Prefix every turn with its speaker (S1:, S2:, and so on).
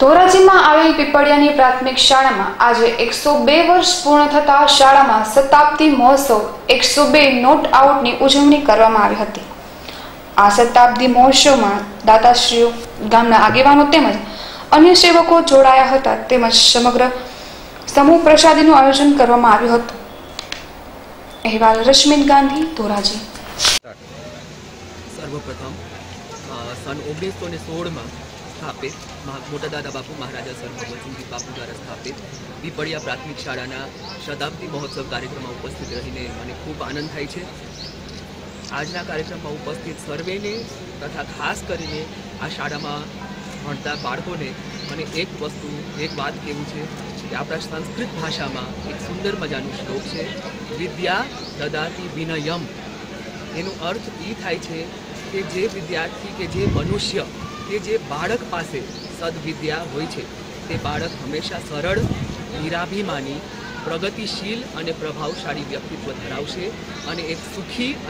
S1: ધોરાજીમાં આવેલ પીપળિયાની પ્રાથમિક શાળામાં આજે એકસો બે વર્ષ પૂર્ણ થતા શાળામાં શતાબ્દી મહોત્સવ એકસો બે નોટ આઉટની ઉજવણી કરવામાં આવી હતી. આ શતાબ્દી મહોત્સવમાં દાતાશ્રીઓ, ગામના આગેવાનો તેમજ અન્ય સેવકો જોડાયા હતા તેમજ સમગ્ર સમૂહ પ્રસાદીનું આયોજન કરવામાં આવ્યું હતું. અહેવાલ રશ્મિત ગાંધી, ધોરાજી.
S2: સર્વપ્રથમ સન ઓગણીસો ને સોળમાં સ્થાપિત મોટા દાદા બાપુ મહારાજા સર ભગવતસિંહજી બાપુ દ્વારા સ્થાપિત પીપળિયા પ્રાથમિક શાળાના શતાબ્દી મહોત્સવ કાર્યક્રમમાં ઉપસ્થિત રહીને મને ખૂબ આનંદ થાય છે. આજના કાર્યક્રમમાં ઉપસ્થિત સર્વેને તથા ખાસ કરીને આ શાળામાં ભણતા બાળકોને મને એક વસ્તુ, એક વાત કહેવું છે કે આપણા સંસ્કૃત ભાષામાં એક સુંદર મજાનું શ્લોક છે, વિદ્યા દદાતી વિનયમ. એનો અર્થ એ થાય છે કે જે વિદ્યાર્થી કે જે મનુષ્ય કે જે બાળક પાસે સદવિદ્યા હોય છે, તે બાળક હંમેશા સરળ, નિરાભિમાની, પ્રગતિશીલ અને પ્રભાવશાળી વ્યક્તિત્વ ધરાવશે અને એક સુખી અને